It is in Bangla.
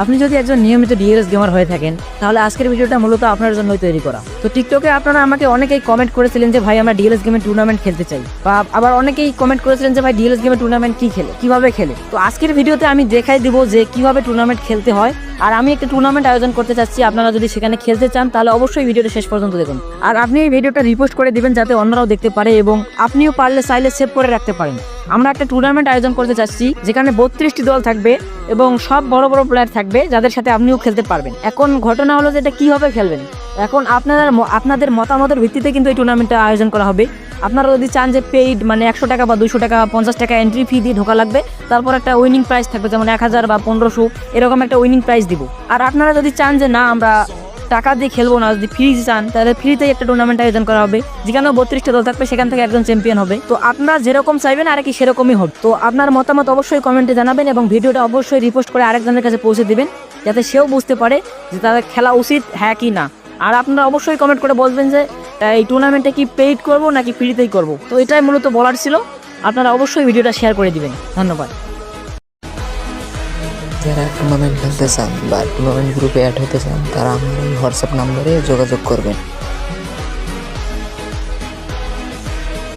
আপনি যদি একজন নিয়মিত ডিএলএস গেমার হয়ে থাকেন, তাহলে আজকের ভিডিওটা মূলত আপনার জন্যই তৈরি করা। তো টিকটকে আপনারা আমাকে অনেকেই কমেন্ট করেছিলেন যে, ভাই, আমরা ডিএলএস গেমের টুর্নামেন্ট খেলতে চাই। বা আবার অনেকেই কমেন্ট করেছিলেন যে, ভাই ডিএলএস গেমের টুর্নামেন্ট কি খেলে? কীভাবে খেলে? তো আজকের ভিডিওতে আমি দেখাই দিব যে, কীভাবে টুর্নামেন্ট খেলতে হয়। আর আমি একটা টুর্নামেন্ট আয়োজন করতে চাচ্ছি। আপনারা যদি সেখানে খেলতে চান, তাহলে অবশ্যই ভিডিওটা শেষ পর্যন্ত দেখুন। আর আপনি এই ভিডিওটা রিপোস্ট করে দিবেন যাতে অন্যরাও দেখতে পারে এবং আপনিও পারলে চাইলে সেভ করে রাখতে পারেন। আমরা একটা টুর্নামেন্ট আয়োজন করতে চাচ্ছি, যেখানে বত্রিশটি দল থাকবে এবং সব বড় বড় প্লেয়ার থাকবে, যাদের সাথে আপনিও খেলতে পারবেন। এখন ঘটনা হলো যে এটা কীভাবে খেলবেন? এখন আপনারা আপনাদের মতামতের ভিত্তিতে কিন্তু এই টুর্নামেন্টটা আয়োজন করা হবে। আপনারা যদি চান যে পেইড মানে একশো টাকা বা দুশো টাকা, পঞ্চাশ টাকা এন্ট্রি ফি দিয়ে ঢোকা লাগবে, তারপর একটা উইনিং প্রাইজ থাকবে, যেমন এক হাজার বা পনেরোশো, এরকম একটা উইনিং প্রাইস দিব। আর আপনারা যদি চান যে না, আমরা টাকা দিয়ে খেলব না, যদি ফ্রি চান, তাহলে ফ্রিতেই একটা টুর্নামেন্ট আয়োজন করা হবে, যেখানে বত্রিশটা দল থাকবে, সেখান থেকে একজন চ্যাম্পিয়ন হবে। তো আপনারা যেরকম চাইবেন, আর কি সেরকমই হবে। তো আপনার মতামত অবশ্যই কমেন্টে জানাবেন এবং ভিডিওটা অবশ্যই রিপোস্ট করে আরেকজনের কাছে পৌঁছে দিবেন, যাতে সেও বুঝতে পারে যে তাদের খেলা উচিত হ্যাঁ কি না। আর আপনারা অবশ্যই কমেন্ট করে বলবেন যে আহ, এই টুর্নামেন্টটা কি পেইড করব নাকি ফ্রিতেই করব? তো এটাই মূলত বলার ছিল। আপনারা অবশ্যই ভিডিওটা শেয়ার করে দিবেন। ধন্যবাদ। যারা টুর্নামেন্ট খেলতে চান বা টুর্নামেন্ট গ্রুপে অ্যাড হতে চান তারা আমার এই হোয়াটসঅ্যাপ নম্বরে যোগাযোগ করবেন।